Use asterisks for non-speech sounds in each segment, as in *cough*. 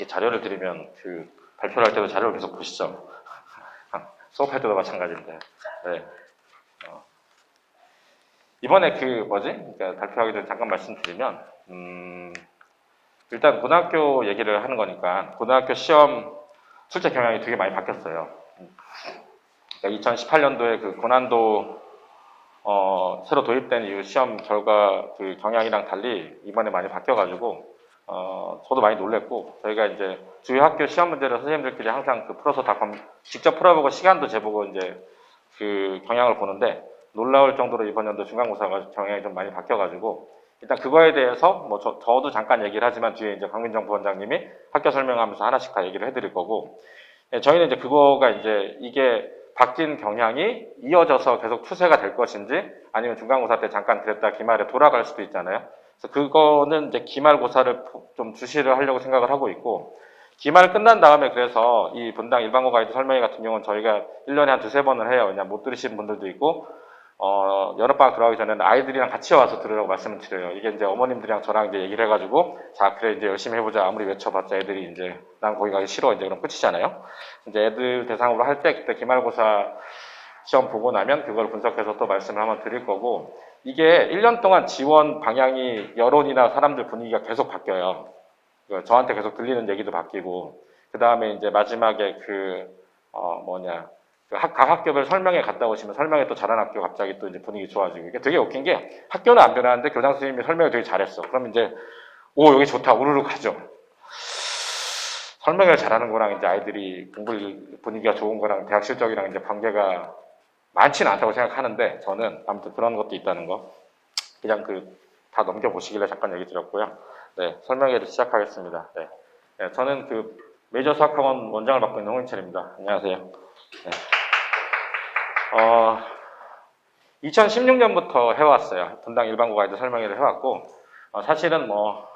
이 자료를 드리면 그 발표를 할 때도 자료를 계속 보시죠. *laughs* 수업할 때도 마찬가지인데. 네. 어. 이번에 그 뭐지? 그러니까 발표하기 전에 잠깐 말씀드리면 음, 일단 고등학교 얘기를 하는 거니까 고등학교 시험 출제 경향이 되게 많이 바뀌었어요. 그러니까 2018년도에 그 고난도 어, 새로 도입된 이후 시험 결과 그 경향이랑 달리 이번에 많이 바뀌어가지고 어, 저도 많이 놀랬고 저희가 이제 주요 학교 시험 문제를 선생님들끼리 항상 그 풀어서 다 검- 직접 풀어보고 시간도 재보고 이제 그 경향을 보는데 놀라울 정도로 이번 연도 중간고사가 경향이 좀 많이 바뀌어가지고 일단 그거에 대해서 뭐 저, 저도 잠깐 얘기를 하지만 뒤에 이제 강민정 부원장님이 학교 설명하면서 하나씩 다 얘기를 해드릴 거고 예, 저희는 이제 그거가 이제 이게 바뀐 경향이 이어져서 계속 추세가 될 것인지 아니면 중간고사 때 잠깐 그랬다 기말에 돌아갈 수도 있잖아요. 그래서 그거는 이제 기말고사를 좀 주시를 하려고 생각을 하고 있고 기말 끝난 다음에 그래서 이 분당 일반고 가이드 설명회 같은 경우는 저희가 1년에 한 두세 번을 해요. 그냥 못 들으시는 분들도 있고 어, 여름방학 들어가기 전에는 아이들이랑 같이 와서 들으라고 말씀을 드려요. 이게 이제 어머님들이랑 저랑 이제 얘기를 해가지고, 자, 그래, 이제 열심히 해보자. 아무리 외쳐봤자 애들이 이제, 난 거기 가기 싫어. 이제 그럼 끝이잖아요. 이제 애들 대상으로 할 때, 그때 기말고사 시험 보고 나면 그걸 분석해서 또 말씀을 한번 드릴 거고, 이게 1년 동안 지원 방향이 여론이나 사람들 분위기가 계속 바뀌어요. 그 저한테 계속 들리는 얘기도 바뀌고, 그 다음에 이제 마지막에 그, 어, 뭐냐, 그 학, 각 학교별 설명회 갔다 오시면 설명회 또 잘하는 학교 갑자기 또 이제 분위기 좋아지고 이게 되게 웃긴 게 학교는 안 변하는데 교장 선생님이 설명을 되게 잘했어. 그럼 이제 오 여기 좋다 우르르 가죠. 설명을 잘하는 거랑 이제 아이들이 공부 분위기가 좋은 거랑 대학 실적이랑 이제 관계가 많지는 않다고 생각하는데 저는 아무튼 그런 것도 있다는 거 그냥 그 다 넘겨보시길래 잠깐 얘기 드렸고요. 네 설명회를 시작하겠습니다. 네, 네, 저는 그 메이저 수학학원 원장을 맡고 있는 홍인철입니다. 안녕하세요. 어, 2016년부터 해왔어요. 분당 일반고 가이드 설명회를 해왔고, 어, 사실은 뭐,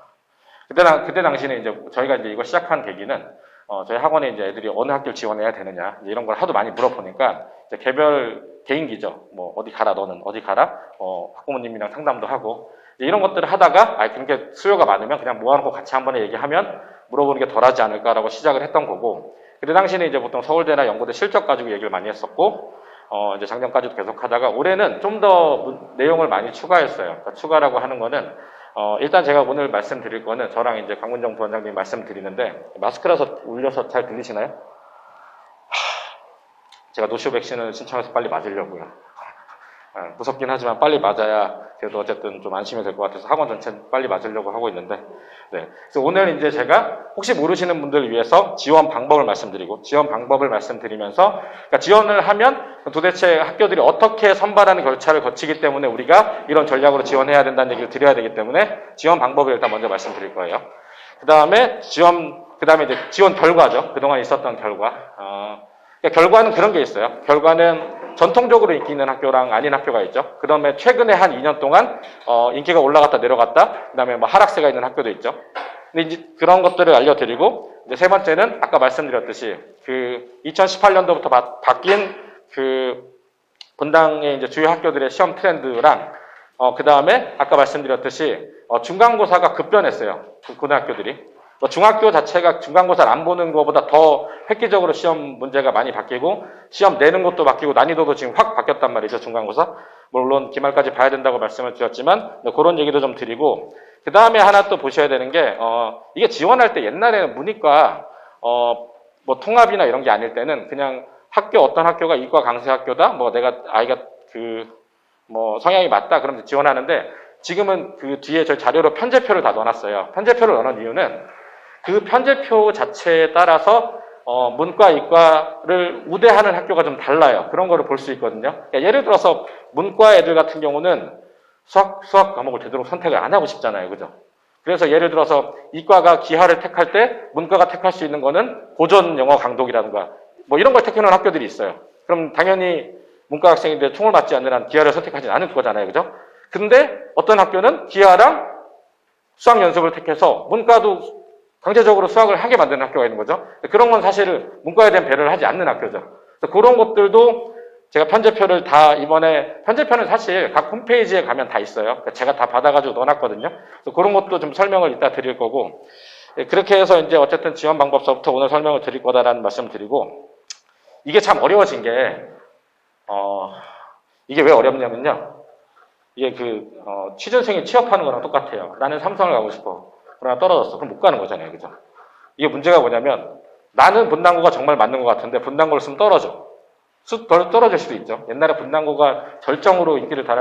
그때, 당- 그때 당시는 이제 저희가 이제 이거 시작한 계기는, 어, 저희 학원에 이제 애들이 어느 학교를 지원해야 되느냐, 이런 걸 하도 많이 물어보니까, 개별 개인기죠. 뭐, 어디 가라, 너는 어디 가라, 어, 학부모님이랑 상담도 하고, 이런 것들을 하다가, 아, 그렇게 수요가 많으면 그냥 모아놓고 같이 한 번에 얘기하면 물어보는 게 덜 하지 않을까라고 시작을 했던 거고, 그때 당시는 이제 보통 서울대나 연고대 실적 가지고 얘기를 많이 했었고, 어, 이제 작년까지도 계속 하다가 올해는 좀 더 내용을 많이 추가했어요. 그러니까 추가라고 하는 거는, 어, 일단 제가 오늘 말씀드릴 거는 저랑 이제 강문정 부원장님 말씀드리는데, 마스크라서 울려서 잘 들리시나요? 하, 제가 노쇼 백신을 신청해서 빨리 맞으려고요. 아, 무섭긴 하지만 빨리 맞아야 그래도 어쨌든 좀 안심이 될 것 같아서 학원 전체 빨리 맞으려고 하고 있는데, 네. 그래서 오늘 이제 제가 혹시 모르시는 분들을 위해서 지원 방법을 말씀드리고, 지원 방법을 말씀드리면서, 그러니까 지원을 하면 도대체 학교들이 어떻게 선발하는 절차를 거치기 때문에 우리가 이런 전략으로 지원해야 된다는 얘기를 드려야 되기 때문에 지원 방법을 일단 먼저 말씀드릴 거예요. 그 다음에 지원, 그 다음에 이제 지원 결과죠. 그동안 있었던 결과. 어, 그러니까 결과는 그런 게 있어요. 결과는 전통적으로 인기 있는 학교랑 아닌 학교가 있죠. 그 다음에 최근에 한 2년 동안 어, 인기가 올라갔다 내려갔다. 그 다음에 뭐 하락세가 있는 학교도 있죠. 근데 이제 그런 것들을 알려드리고 이제 세 번째는 아까 말씀드렸듯이 그 2018년도부터 바, 뀐그 분당의 이제 주요 학교들의 시험 트렌드랑 어, 그 다음에 아까 말씀드렸듯이 어, 중간고사가 급변했어요. 그 고등학교들이. 뭐 중학교 자체가 중간고사를 안 보는 것보다 더 획기적으로 시험 문제가 많이 바뀌고 시험 내는 것도 바뀌고 난이도도 지금 확 바뀌었단 말이죠. 중간고사. 물론 기말까지 봐야 된다고 말씀을 드렸지만 네, 그런 얘기도 좀 드리고 그 다음에 하나 또 보셔야 되는 게 어, 이게 지원할 때 옛날에는 문이과 어, 뭐 통합이나 이런 게 아닐 때는 그냥 학교 어떤 학교가 이과 강세 학교다 뭐 내가 아이가 그 뭐 성향이 맞다 그러면 지원하는데 지금은 그 뒤에 저 자료로 편제표를 다 넣어놨어요. 편제표를 넣어놓은 이유는 그 편제표 자체에 따라서 어, 문과, 이과를 우대하는 학교가 좀 달라요. 그런 거를 볼 수 있거든요. 그러니까 예를 들어서 문과 애들 같은 경우는 수학, 수학 과목을 되도록 선택을 안 하고 싶잖아요. 그죠? 그래서 예를 들어서 이과가 기하를 택할 때 문과가 택할 수 있는 거는 고전 영어 강독이라든가 뭐 이런 걸 택하는 학교들이 있어요. 그럼 당연히 문과 학생인데 총을 맞지 않는 한 기하를 선택하지 않을 거잖아요. 그죠? 근데 어떤 학교는 기하랑 수학 연습을 택해서 문과도 강제적으로 수학을 하게 만드는 학교가 있는 거죠. 그런 건 사실 문과에 대한 배려를 하지 않는 학교죠. 그래서 그런 것들도 제가 편제표를 다 이번에 편제표는 사실 각 홈페이지에 가면 다 있어요. 그러니까 제가 다 받아가지고 넣어놨거든요. 그래서 그런 것도 좀 설명을 이따 드릴 거고 예, 그렇게 해서 이제 어쨌든 지원 방법서부터 오늘 설명을 드릴 거다라는 말씀을 드리고 이게 참 어려워진 게 어, 이게 왜 어렵냐면요. 이게 그 어, 취준생이 취업하는 거랑 똑같아요. 나는 삼성을 가고 싶어. 그러나 떨어졌어. 그럼 못 가는 거잖아요. 그죠? 이게 문제가 뭐냐면 나는 분당고가 정말 맞는 것 같은데 분당고를 쓰면 떨어져. 수- 떨어질 수도 있죠. 옛날에 분당고가 절정으로 인기를 달았